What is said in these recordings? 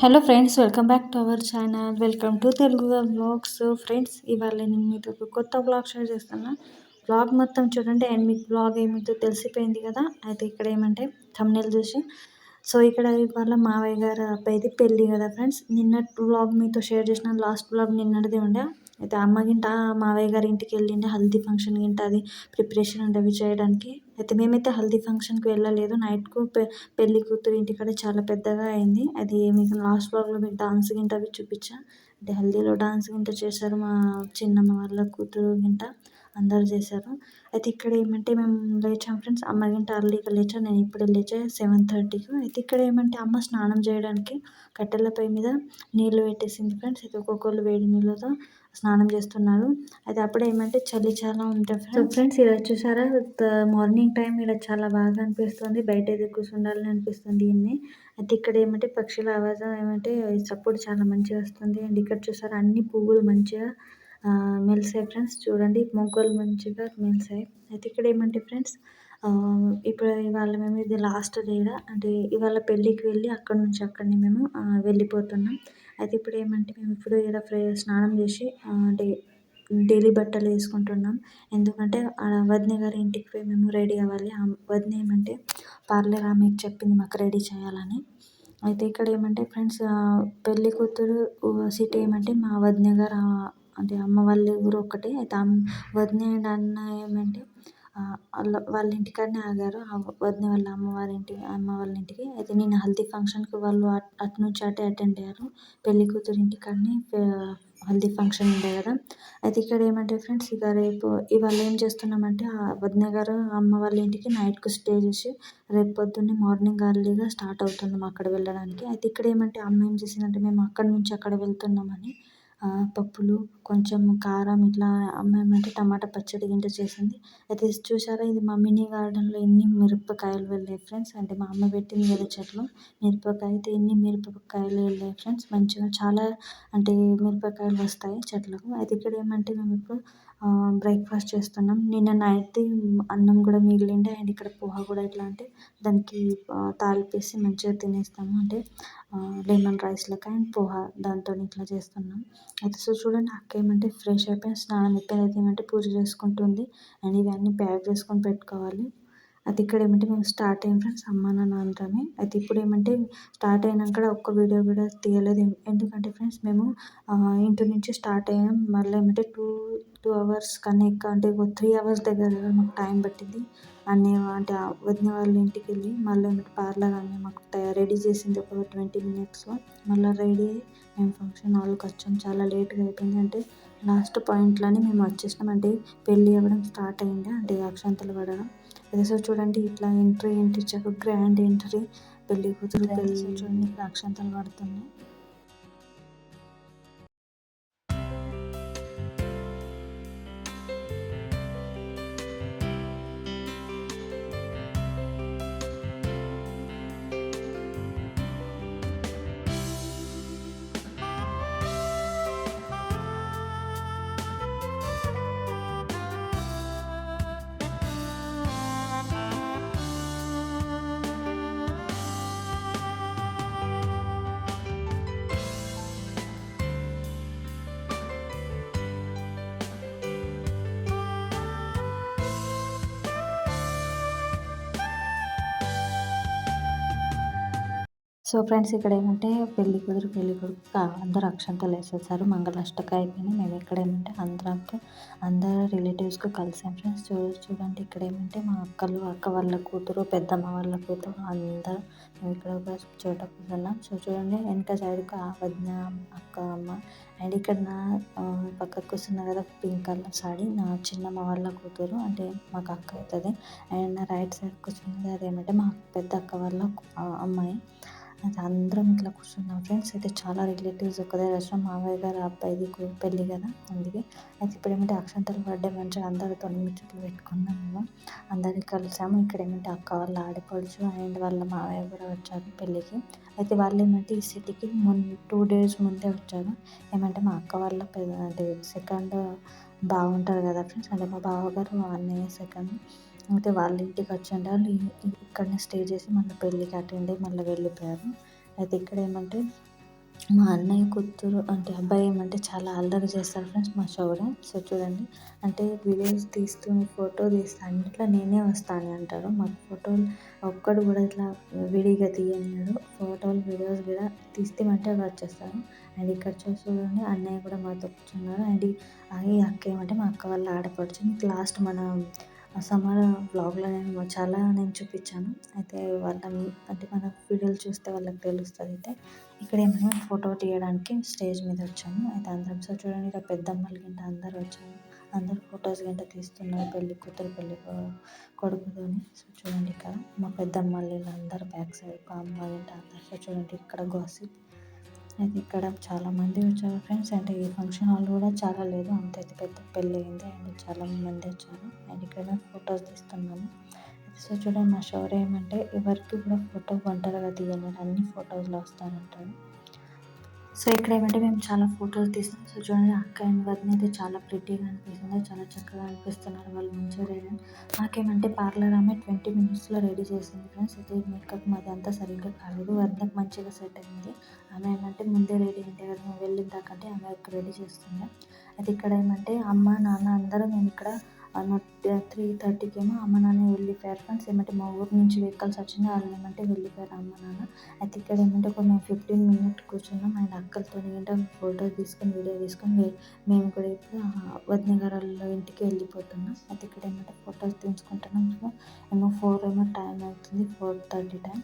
Hello friends welcome back to our channel. Welcome to Telugu blogs friends ఇవాళ నేను మీతో ఒక కొత్త బ్లాగ్ షేర్ చేస్తున్నా. బ్లాగ్ మొత్తం చూడండి అండ్ మీకు బ్లాగ్ ఏమిటో తెలిసిపోయింది కదా? అయితే ఇక్కడ ఏమంటే తమ్నెల్ చూసి. సో ఇక్కడ ఇవాళ మావయ్య గారు అబ్బాయిది పెళ్ళి కదా ఫ్రెండ్స్? నిన్న బ్లాగ్ మీతో షేర్ చేసిన లాస్ట్ బ్లాగ్ నిన్నటిది ఉండే. అయితే అమ్మ గింట మావయ్య గారి ఇంటికి వెళ్ళిండే హల్దీ ఫంక్షన్ గింట అది ప్రిపరేషన్ అవి చేయడానికి. అయితే మేమైతే హల్దీ ఫంక్షన్కి వెళ్ళలేదు. నైట్కు పె పెళ్ళి కూతురు ఇంటికాడ చాలా పెద్దగా అయింది. అది మీకు లాస్ట్ బ్లాగ్లో మీకు డాన్స్ గింట అవి చూపించా. అంటే హల్దీలో డాన్స్ గింట చేశారు మా చిన్నమ్మ వాళ్ళ కూతురు గింట అందరు చేశారు. అయితే ఇక్కడ ఏమంటే మేము లేచాం ఫ్రెండ్స్. అమ్మ గింట అర్లీగా లేచా నేను ఇప్పుడే లేచా సెవెన్ థర్టీకి అయితే ఇక్కడ ఏమంటే అమ్మ స్నానం చేయడానికి కట్టెల పొయ్యి మీద నీళ్ళు పెట్టేసింది ఫ్రెండ్స్. అయితే ఒక్కొక్కరు వేడి నీళ్ళతో స్నానం చేస్తున్నారు. అది అప్పుడే ఏమంటే చలి చాలా ఉంటుంది ఫ్రెండ్స్ ఫ్రెండ్స్ ఇలా చూసారా? మార్నింగ్ టైం ఇక్కడ చాలా బాగా అనిపిస్తుంది. బయట అయితే కూర్చుండాలని అనిపిస్తుంది ఇన్ని అయితే ఇక్కడ ఏమంటే పక్షుల ఆవాజం ఏమంటే సపోర్ట్ చాలా మంచిగా వస్తుంది. అండ్ ఇక్కడ చూసారా అన్ని పువ్వులు మంచిగా మెలిసాయి ఫ్రెండ్స్ చూడండి మొగ్గలు మంచిగా మెలిసాయి. అయితే ఇక్కడ ఏమంటే ఫ్రెండ్స్ ఇప్పుడు ఇవాళ మేము ఇది లాస్ట్ డే అంటే ఇవాళ పెళ్ళికి వెళ్ళి అక్కడ నుంచి అక్కడిని మేము వెళ్ళిపోతున్నాం. అయితే ఇప్పుడు ఏమంటే మేము ఇప్పుడు ఈడ ఫ్రె స్నానం చేసి డే డైలీ బట్టలు వేసుకుంటున్నాం. ఎందుకంటే వదిన గారి ఇంటికి పోయి మేము రెడీ అవ్వాలి. వదిన ఏమంటే పార్లర్ ఆమెకి చెప్పింది మాకు రెడీ చేయాలని. అయితే ఇక్కడ ఏమంటే ఫ్రెండ్స్ పెళ్ళి కూతురు సిటీ ఏమంటే మా వదిన గారు అంటే అమ్మ వాళ్ళ ఊరు ఒకటే అయితే వదిన అండ్ అన్న ఏమంటే వాళ్ళ వాళ్ళ ఇంటికాడనే ఆగారు. వదిన వాళ్ళ అమ్మవారి ఇంటికి అమ్మ వాళ్ళ ఇంటికి అయితే నేను హల్దీ ఫంక్షన్కి వాళ్ళు అటు నుంచి అటే అటెండ్ అయ్యారు. పెళ్ళి కూతురు ఇంటికాడనే హల్దీ ఫంక్షన్ ఉండే కదా. అయితే ఇక్కడ ఏమంటే ఫ్రెండ్స్ ఇక రేపు ఇవాళ ఏం చేస్తున్నామంటే వదిన గారు అమ్మ వాళ్ళ ఇంటికి నైట్కు స్టే చేసి రేపు పొద్దున్నే మార్నింగ్ అర్లీగా స్టార్ట్ అవుతున్నాం అక్కడ వెళ్ళడానికి. అయితే ఇక్కడ ఏమంటే అమ్మ ఏం చేసిందంటే మేము అక్కడ నుంచి అక్కడ వెళ్తున్నామని పప్పులు కొంచెం కారం ఇట్లా అమ్మ టమాటా పచ్చడి గింట చేసింది. అయితే చూసారా? ఇది మా మినీ గార్డెన్లో ఎన్ని మిరపకాయలు వెళ్ళాయి ఫ్రెండ్స్. అంటే మా అమ్మ పెట్టింది కదా చెట్లు. మిరపకాయ అయితే ఎన్ని మిరపకాయలు వెళ్ళాయి ఫ్రెండ్స్. మంచిగా చాలా అంటే మిరపకాయలు వస్తాయి చెట్లకు. అయితే ఇక్కడ ఏమంటే మేము ఇప్పుడు బ్రేక్ఫాస్ట్ చేస్తున్నాం. నిన్న నైట్ అన్నం కూడా మిగిలిండే అండ్ ఇక్కడ పోహా కూడా ఎట్లా అంటే దానికి తాలిపేసి మంచిగా తినేస్తాము. అంటే లెమన్ రైస్ లెక్క అండ్ పోహా దాంతో ఇట్లా చేస్తున్నాం. అయితే సో చూడండి అక్క ఏమంటే ఫ్రెష్ అయిపోయి స్నానం అయిపోయి ఏమంటే పూజ చేసుకుంటుంది. అండ్ ఇవన్నీ ప్యాక్ చేసుకొని పెట్టుకోవాలి. అది ఇక్కడ ఏమంటే మేము స్టార్ట్ అయ్యాం ఫ్రెండ్స్ అమ్మ నాన్న అందరమే. అయితే ఇప్పుడు ఏమంటే స్టార్ట్ అయినాక ఒక్క వీడియో కూడా తీయలేదు. ఎందుకంటే ఫ్రెండ్స్ మేము ఇంటి నుంచి స్టార్ట్ అయ్యాం. మళ్ళీ ఏమంటే టూ టూ అవర్స్ కన్నా ఎక్కువ అంటే ఒక త్రీ అవర్స్ దగ్గర మాకు టైం పట్టింది. అన్నయ్య అంటే వదిన వాళ్ళ ఇంటికి వెళ్ళి మళ్ళీ ఏమంటే పార్లర్ అన్నీ మాకు రెడీ చేసింది ఒక ట్వంటీ మినిట్స్లో మళ్ళీ రెడీ మేము ఫంక్షన్ హాల్కి వచ్చాం చాలా లేట్గా అయిపోయింది. అంటే లాస్ట్ పాయింట్లోనే మేము వచ్చేసినాం. అంటే పెళ్ళి అవ్వడం స్టార్ట్ అయింది. అంటే అక్షంతలు పడడం. అదే సో చూడండి ఇట్లా ఎంట్రీ ఎంట్రీ ఇచ్చాక గ్రాండ్ ఎంట్రీ పెళ్ళి కూతురు పెళ్ళి చూడండి అక్షంతలు పడుతున్నాయి. సో ఫ్రెండ్స్ ఇక్కడ ఏమంటే పెళ్ళి కూతురు పెళ్ళి కొడుకు అందరూ అక్షంతలు వేసేసారు. మంగళాష్టక అయిపోయింది. మేము ఇక్కడ ఏమంటే అందరం అందరు రిలేటివ్స్కి కలిసాం ఫ్రెండ్స్ చూ చూడండి ఇక్కడ ఏమంటే మా అక్కలు అక్క వాళ్ళ కూతురు పెద్దమ్మ వాళ్ళ కూతురు అందరూ మేము ఇక్కడ ఒక చోట కూర్చున్నాం సో చూడండి వెనక సైడ్కి ఆ వదిన అక్క అమ్మ. అండ్ ఇక్కడ నా పక్కకు కూర్చున్న కదా పింక్ కలర్ సాడీ నా చిన్నమ్మ వాళ్ళ కూతురు అంటే మాకు అక్క అవుతుంది. అండ్ నా రైట్ సైడ్ కూర్చున్నది అదేమంటే మా పెద్ద అక్క వాళ్ళ అమ్మాయి. అయితే అందరం ఇట్లా కూర్చున్నాం. ఫ్రెండ్స్ అయితే చాలా రిలేటివ్స్ ఒక దగ్గర వచ్చినాం. మామయ్య గారు అబ్బాయిది పెళ్ళి కదా అందుకే. అయితే ఇప్పుడు ఏమంటే అక్షంతలు బర్త్డే మంచిగా. అందరితో ముచ్చట్లు పెట్టుకున్నాం మేము. అందరికి కలిసాము. ఇక్కడ ఏమంటే అక్క వాళ్ళ ఆడపడుచు అండ్ వాళ్ళ మామయ్య కూడా వచ్చారు పెళ్ళికి. అయితే వాళ్ళు ఏమంటే ఈ సిటీకి ముందు టూ డేస్ ముందే వచ్చారు. ఏమంటే మా అక్క వాళ్ళ పెద్ద అంటే సెకండ్ బాగుంటారు కదా ఫ్రెండ్స్. అంటే మా బావగారు మా అన్నయ్య సెకండ్. అయితే వాళ్ళ ఇంటికి వచ్చిండే వాళ్ళు ఇక్కడనే స్టే చేసి మళ్ళీ పెళ్ళికి అటెండ్ అయ్యి మళ్ళీ వెళ్ళిపోయారు. అయితే ఇక్కడ ఏమంటే మా అన్నయ్య కూతురు అంటే అబ్బాయి ఏమంటే చాలా అల్లరి చేస్తారు ఫ్రెండ్స్ మా శౌర్య. సో చూడండి అంటే వీడియోస్ తీస్తూ ఫోటో తీస్తా అన్నిట్లో నేనే వస్తాను అంటారు. మాకు ఫోటోలు ఒక్కడు కూడా ఇట్లా విడిగా తీయన్నాడు ఫోటోలు వీడియోస్ కూడా తీస్తామంటే వచ్చేస్తారు. అండ్ ఇక్కడ చూసి చూడండి అన్నయ్య కూడా మాతో కూర్చున్నారు. అండ్ ఈ అక్క ఏమంటే మా అక్క వాళ్ళ ఆడపడుచు. మీకు లాస్ట్ మన సమ్మర్ బ్లాగ్లో నేను చాలా నేను చూపించాను. అయితే వాళ్ళ అంటే మన వీడియోలు చూస్తే వాళ్ళకి తెలుస్తుంది అయితే. ఇక్కడ మేము ఫోటో తీయడానికి స్టేజ్ మీద వచ్చాము అయితే అందరం సో చూడండి ఇక్కడ పెద్దమ్మలు గింట అందరూ వచ్చాము అందరు ఫొటోస్ గింట తీస్తున్నారు పెళ్ళి కూతురు పెళ్ళి కొడుకుతోని. సో చూడండి ఇక్కడ మా పెద్దమ్మ అందరు బ్యాక్ సైడ్ మా అమ్మ గంట అందరు. సో చూడండి ఇక్కడ గోసిప్ అయితే ఇక్కడ చాలామంది వచ్చారు ఫ్రెండ్స్. అంటే ఈ ఫంక్షన్ హాల్ కూడా చాలా లేదు. అంత పెద్ద పెళ్ళి అయింది. అండ్ చాలా మంది వచ్చారు. అండ్ ఇక్కడ ఫొటోస్ తీస్తున్నాము. సో చూడండి మా షోర్ ఏమంటే ఎవరికి కూడా ఫోటో ఒంటరిగా తీయలేదు అన్ని ఫొటోస్లో వస్తారంటారు. సో ఇక్కడ ఏమంటే మేము చాలా ఫొటోస్ తీస్తాం సో చూడండి అక్క అండ్ వదిన అయితే చాలా ప్రిటీగా అనిపిస్తుంది. చాలా చక్కగా అనిపిస్తున్నారు వాళ్ళు మంచిగా రెడీ నాకేమంటే పార్లర్ ఆమె ట్వంటీ మినిట్స్లో రెడీ చేసింది ఫ్రెండ్స్ అయితే మేకప్ మాది అంతా సరిగ్గా కాలేదు. వదినకు మంచిగా సెట్ అయింది. ఆమె ఏమంటే ముందే రెడీ అయింది మేము వెళ్ళిన దాకంటే ఆమె రెడీ చేస్తుంది. అయితే ఇక్కడ ఏమంటే అమ్మ నాన్న అందరూ మేము ఇక్కడ త్రీ థర్టీకి ఏమో అమ్మ నాన్న వెళ్ళిపోయారు ఫ్రెండ్స్ ఏమంటే మా ఊరు నుంచి వెహికల్స్ వచ్చింది వాళ్ళు ఏమంటే వెళ్ళిపోయారు అమ్మ నాన్న. అయితే ఇక్కడ ఏమంటే ఒక మేము ఫిఫ్టీన్ మినిట్ కూర్చున్నాం. ఆయన అక్కలతో ఏంటో ఫోటో తీసుకొని వీడియో తీసుకొని మేము కూడా ఇప్పుడు వదిన ఇంటికి వెళ్ళిపోతున్నాం. అయితే ఇక్కడ ఏమంటే ఫొటోస్ తీసుకుంటున్నాం ఏమో ఫోర్ ఏమో టైం అవుతుంది four thirty time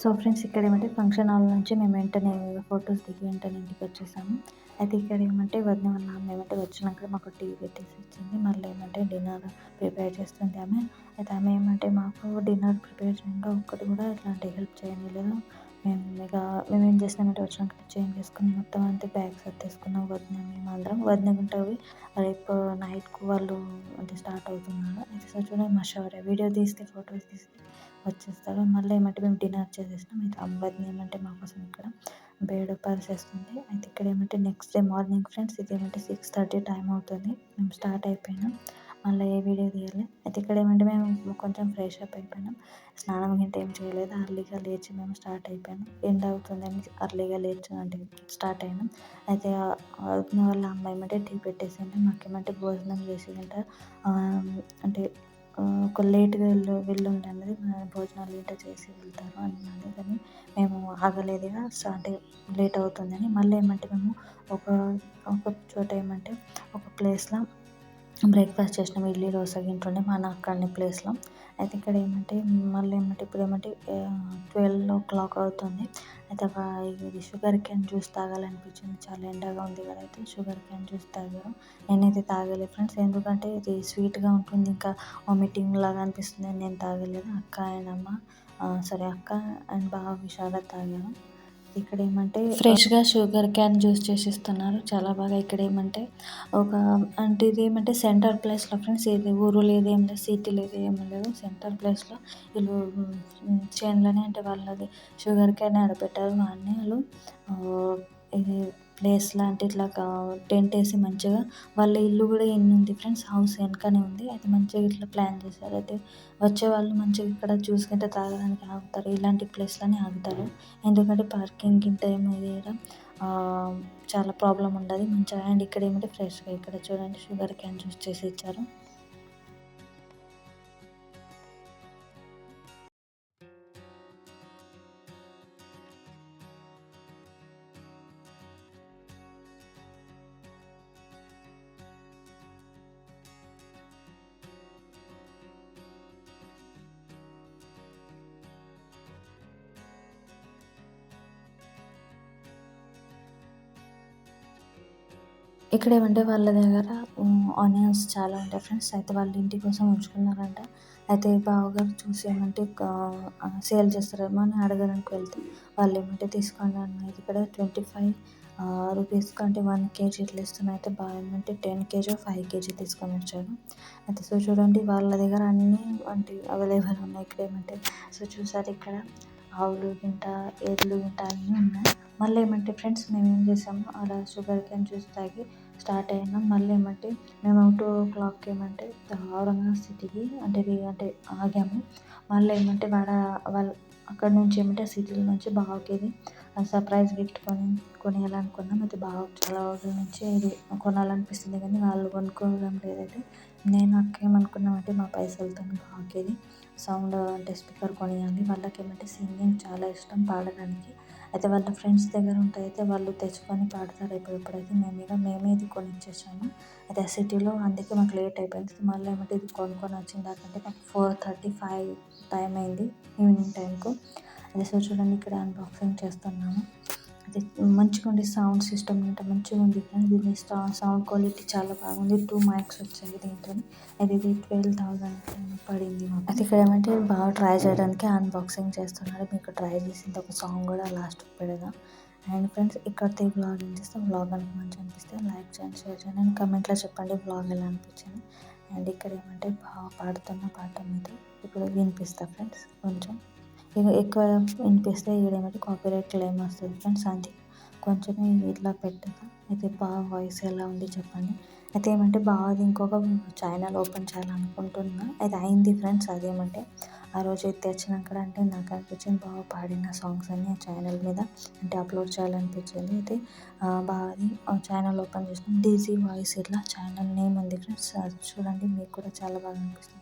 so friends ఇక్కడ ఏమంటే ఫంక్షన్ హాల్ నుంచి మేము వెంటనే ఫొటోస్ దిగి వెంటనే ఇంటికి వచ్చేసాము. అయితే ఇక్కడ ఏమంటే వదిన వాళ్ళ ఏమంటే వచ్చినాక మాకు టీ పెట్టేసి ఇచ్చింది మళ్ళీ ఏమంటే డిన్నర్ ప్రిపేర్ చేస్తుంది ఆమె. అయితే ఆమె ఏమంటే మాకు డిన్నర్ ప్రిపేర్ చేయగా ఒక్కటి కూడా ఇట్లాంటి హెల్ప్ చేయని లేదు మేము ఇక మేము ఏం చేసినామంటే వచ్చినాక చేంజ్ చేసుకుని మొత్తం అంతా బ్యాగ్స్ సర్దేసుకున్నాం వదిన మేము అందరం వదిన ఉంటుంది రేపు నైట్కు వాళ్ళు అంటే స్టార్ట్ అవుతున్నారు. అయితే సో చూడండి మషవరే వీడియో తీస్తే ఫొటోస్ తీస్తే. వచ్చేస్తారు మళ్ళీ ఏమంటే మేము డిన్నర్ చేసేసినాం అయితే అబ్బాయిని ఏమంటే మా కోసం ఇక్కడ బేడ్ పరిచేస్తుంది. అయితే ఇక్కడ ఏమంటే నెక్స్ట్ డే మార్నింగ్ ఫ్రెండ్స్ ఇది ఏమంటే సిక్స్ థర్టీ టైం అవుతుంది. మేము స్టార్ట్ అయిపోయినాం. మళ్ళీ ఏ వీడియో తీయాలి? అయితే ఇక్కడ ఏమంటే మేము కొంచెం ఫ్రెష్ అప్ అయిపోయినాం. స్నానం గింట ఏం చేయలేదు. అర్లీగా లేచి మేము స్టార్ట్ అయిపోయాము ఎండ్ అవుతుందని అర్లీగా లేచి అంటే స్టార్ట్ అయినాం. అయితే వాళ్ళ అమ్మాయి ఏమంటే టీ పెట్టేసింది. మాకేమంటే భోజనం చేసి అంటే ఒక లేట్గా వెళ్ళు వెళ్ళుండే అన్నది. భోజనాలు ఏంటో చేసి వెళ్తారు అన్నది కానీ మేము ఆగలేదుగా ఇక అంటే లేట్ అవుతుందని మళ్ళీ ఏమంటే మేము ఒక ఒక చోట ఏమంటే ఒక ప్లేస్లో బ్రేక్ఫాస్ట్ చేసినాం ఇడ్లీ దోశ గింటుండే మన అక్కడనే ప్లేస్లో. అయితే ఇక్కడ ఏమంటే మళ్ళీ ఏమంటే ఇప్పుడు ఏమంటే ట్వెల్వ్ ఓ క్లాక్ అవుతుంది. అయితే ఇది షుగర్ క్యాన్ జ్యూస్ తాగాలనిపించింది. చాలా ఎండగా ఉంది కదా అయితే షుగర్ క్యాన్ జ్యూస్ తాగారు నేనైతే తాగలేదు ఫ్రెండ్స్. ఎందుకంటే ఇది స్వీట్గా ఉంటుంది ఇంకా వామిటింగ్ లాగా అనిపిస్తుంది నేను తాగలేదు. అక్క అండ్ అమ్మ సరే అక్క అండ్ బావ విశాల తాగాను ఇక్కడ ఏమంటే ఫ్రెష్గా షుగర్ క్యాన్ జ్యూస్ చేసి ఇస్తున్నారు చాలా బాగా ఇక్కడ ఏమంటే ఒక అంటే ఇది ఏమంటే సెంటర్ ప్లేస్లో ఫ్రెండ్స్ ఇది ఊరు లేదు ఏం లేదు సిటీ లేదు ఏం లేదు సెంటర్ ప్లేస్లో వీళ్ళు చేనులోనే అంటే వాళ్ళది షుగర్ క్యాన్ ఆడపెట్టారు మా అన్నయ్యలు. ఇది ప్లేస్ లాంటి ఇట్లా టెంట్ వేసి మంచిగా వాళ్ళ ఇల్లు కూడా ఎన్ని ఉంది ఫ్రెండ్స్? హౌస్ వెనకనే ఉంది. అయితే మంచిగా ఇట్లా ప్లాన్ చేశారు. అయితే వచ్చే వాళ్ళు మంచిగా ఇక్కడ చూసుకుంటే తాగడానికి ఆగుతారు. ఇలాంటి ప్లేస్లోనే ఆగుతారు. ఎందుకంటే పార్కింగ్ ఇంత ఏమి చేయడం చాలా ప్రాబ్లం ఉండదు. మంచిగా అండ్ ఇక్కడ ఏమంటే ఫ్రెష్గా ఇక్కడ చూడండి షుగర్ క్యాన్ జ్యూస్ చేసి ఇచ్చారు. ఇక్కడ ఏమంటే వాళ్ళ దగ్గర ఆనియన్స్ చాలా ఉంటాయి ఫ్రెండ్స్ అయితే వాళ్ళ ఇంటి కోసం ఉంచుకున్నారంట. అయితే బావగారు చూసి ఏమంటే సేల్ చేస్తారేమో అని అడగడానికి వెళ్తే వాళ్ళు ఏమంటే తీసుకోండి అన్నది ఇక్కడ ట్వంటీ ఫైవ్ రూపీస్ అంటే వన్ కేజీ ఇట్లా ఇస్తున్నా. అయితే బాగా ఏమంటే టెన్ కేజీ ఫైవ్ కేజీ తీసుకొని వచ్చాడు. అయితే సో చూడండి వాళ్ళ దగ్గర అన్నీ అంటే అవైలబుల్ ఉన్నాయి. ఇక్కడ ఏమంటే సో చూసారు ఇక్కడ ఆవులు గింట ఎడ్లు గింట అన్నీ ఉన్నాయి. మళ్ళీ ఏమంటే ఫ్రెండ్స్ మేము ఏం చేసాము అలా షుగర్ కేన్ జ్యూస్ తాగి స్టార్ట్ అయినాం. మళ్ళీ ఏమంటే మేము టూ ఓ క్లాక్కి ఏమంటే ఔరంగాబాద్ సిటీకి అంటే అంటే ఆగాము. మళ్ళీ ఏమంటే వాడ వాళ్ళ అక్కడ నుంచి ఏమంటే సిటీల నుంచి బావకి ఇది సర్ప్రైజ్ గిఫ్ట్ కొని కొనియాలనుకున్నాం. అయితే బావ చాలా రోజుల నుంచి ఇది కొనాలనిపిస్తుంది కానీ వాళ్ళు కొనుక్కోవడం లేదంటే నేను అక్క ఏమనుకున్నామంటే మా పైసలతో బావకి ఇది. సౌండ్ అంటే స్పీకర్ కొనియాలి వాళ్ళకి ఏమంటే సింగింగ్ చాలా ఇష్టం పాడడానికి. అయితే వాళ్ళ ఫ్రెండ్స్ దగ్గర ఉంటే అయితే వాళ్ళు తెచ్చుకొని పాడతారు ఎప్పుడెప్పుడైతే మేము ఇక మేమే ఇది కొనిచ్చేసాము. అయితే ఆ సిటీలో అందుకే మాకు లేట్ అయిపోయింది. మళ్ళీ ఏమంటే ఇది కొనుక్కొని వచ్చిన దాకంటే మాకు ఫోర్ థర్టీ ఫైవ్ టైం అయింది ఈవినింగ్ టైంకు. అదే సో చూడండి ఇక్కడ అన్బాక్సింగ్ చేస్తున్నాము. అది మంచిగా ఉంది సౌండ్ సిస్టమ్ అంటే మంచిగా ఉంది. దీని సౌండ్ క్వాలిటీ చాలా బాగుంది. టూ మైక్స్ వచ్చాయి దీంతో అది ఇది ట్వెల్వ్ థౌజండ్ పడింది అది అయితే ఇక్కడ ఏమంటే బాగా ట్రై చేయడానికి అన్బాక్సింగ్ చేస్తున్నారు. మీకు ట్రై చేసింది ఒక సాంగ్ కూడా లాస్ట్ పెడదాం. అండ్ ఫ్రెండ్స్ ఇక్కడితో ఈ బ్లాగ్ ఏం చేస్తే బ్లాగ్ అనేది మంచిగా అనిపిస్తే లైక్ చేయండి షేర్ చేయండి. అండ్ కమెంట్లో చెప్పండి వ్లాగ్ ఎలా అనిపించింది. అండ్ ఇక్కడ ఏమంటే బాగా పాడుతున్న పాట మీద. ఇప్పుడు వినిపిస్తా ఫ్రెండ్స్ కొంచెం. ఎక్కువ వినిపిస్తే ఈడేమంటే కాపీరైట్ క్లెయిమ్ వస్తుంది. ఫ్రెండ్స్ అంతే. కొంచెమే ఇట్లా పెట్టగా అయితే బాగా వాయిస్ ఎలా ఉంది చెప్పండి. అయితే ఏమంటే బాగా ఇంకొక ఛానల్ ఓపెన్ చేయాలనుకుంటున్నా. అయితే అయింది ఫ్రెండ్స్ అదేమంటే ఆ రోజు అయితే తెచ్చినాక అంటే నాకు అనిపించింది బాగా పాడిన సాంగ్స్ అన్ని ఆ ఛానల్ మీద అంటే అప్లోడ్ చేయాలనిపించింది. అయితే ఆ, ఛానల్ ఓపెన్ చేసిన డీజీ వాయిస్ ఇట్లా ఛానల్ నేమ్ ఉంది ఫ్రెండ్స్ చూడండి మీకు కూడా చాలా బాగా అనిపిస్తుంది.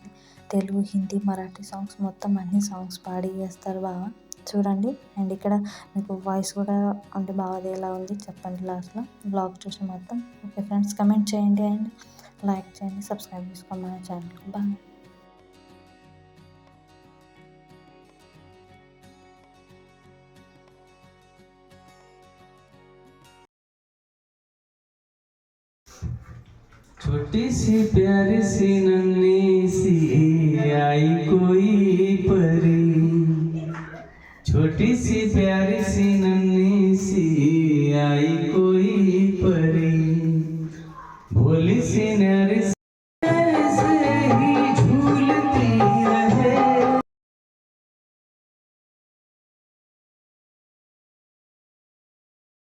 తెలుగు హిందీ మరాఠీ సాంగ్స్ మొత్తం అన్ని సాంగ్స్ పాడి చేస్తారు బాగా చూడండి అండ్ ఇక్కడ మీకు వాయిస్ కూడా అంటే బాగా ఎలా ఉంది చెప్పండి లాస్ట్లో బ్లాగ్ చూసి మొత్తం ఓకే ఫ్రెండ్స్ కమెంట్ చేయండి అండ్ లైక్ చేయండి సబ్స్క్రైబ్ చేసుకోండి మన ఛానల్కి బాయ్ छोटी सी प्यारी सी नन्ही सी